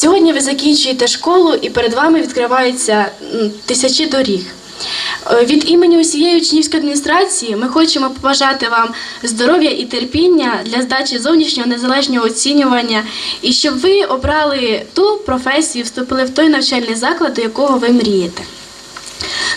Сьогодні ви закінчуєте школу і перед вами відкриваються тисячі доріг. Е, Від імені усієї учнівської адміністрації ми хочемо побажати вам здоров'я і терпіння для здачі зовнішнього незалежного оцінювання і щоб ви обрали ту професію, вступили в той навчальний заклад, до якого ви мрієте.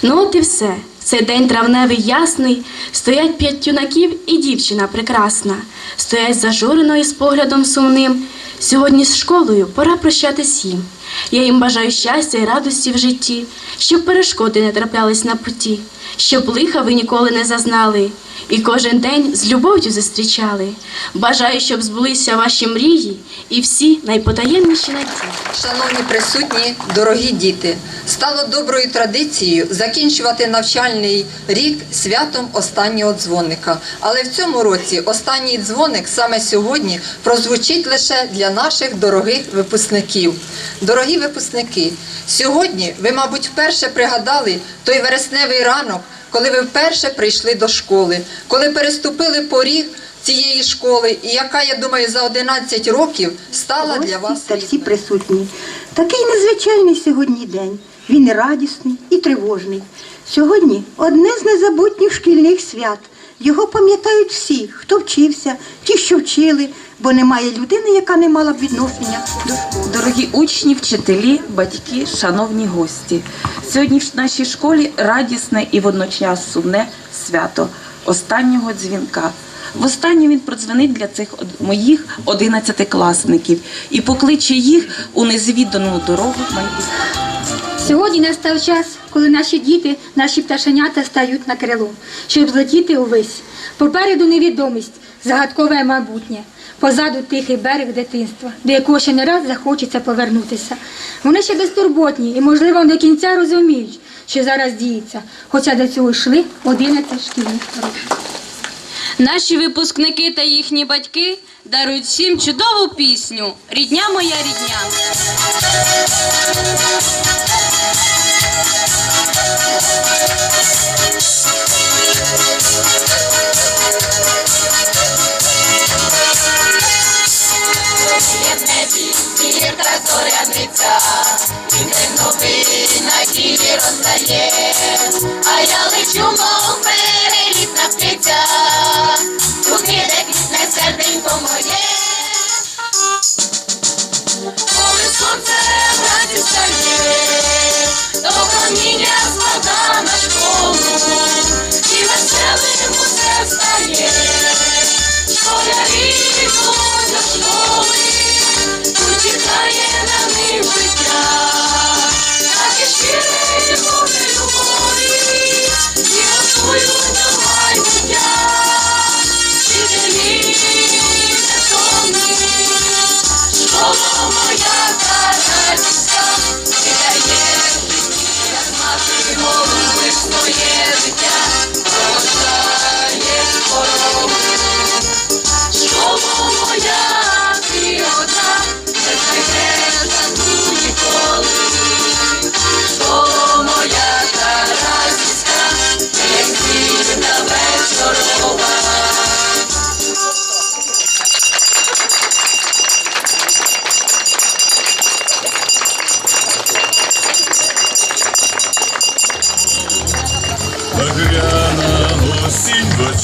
Ну от і все. Цей день травневий ясний, стоять п'ять юнаків і дівчина прекрасна, стоять зажурено і з поглядом сумним. Сьогодні з школою пора прощатись їм. Я їм бажаю щастя і радості в житті, щоб перешкоди не траплялись на путі, щоб лиха ви ніколи не зазнали, і кожен день з любов'ю зустрічали. Бажаю, щоб збулися ваші мрії і всі найпотаємніші надії. Шановні присутні, дорогі діти, стало доброю традицією закінчувати навчальний рік святом останнього дзвоника. Але в цьому році останній дзвоник саме сьогодні прозвучить лише для наших дорогих випускників. Дорогі випускники, сьогодні ви, мабуть, вперше пригадали той вересневий ранок, коли ви вперше прийшли до школи, коли переступили поріг цієї школи, і яка, я думаю, за 11 років стала для вас та всі присутні. Такий незвичайний сьогодні день. Він радісний, і тривожний. Сьогодні одне з незабутніх шкільних свят. Його пам'ятають всі, хто вчився, ті, що вчили, бо немає людини, яка не мала б відношення до школи. Дорогі учні, вчителі, батьки, шановні гості. Сьогодні в нашій школі радісне і водночас сумне свято останнього дзвінка. Востаннє він продзвонить для цих моїх одинадцятикласників і покличе їх у незвідану дорогу майбутнього. Сьогодні настав час, коли наші діти, наші пташенята стають на крило, щоб злетіти увесь. Попереду невідомість, загадкове майбутнє. Позаду тихий берег дитинства, до якого ще не раз захочеться повернутися. Вони ще безтурботні і, можливо, до кінця розуміють, що зараз діється, хоча до цього йшли 11 шкільних років. Наші випускники та їхні батьки дарують всім чудову пісню Рідня моя рідня. yeah.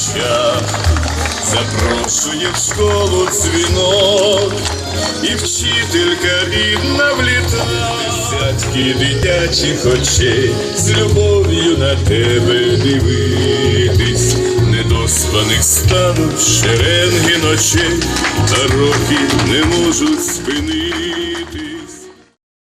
Осінь запрошує в школу дзвінок, і вчителька рідна вліта, Десятки дитячих очей з любов'ю на тебе дивитись, недоспаних стануть шеренги ночей, та роки не можуть спинитись.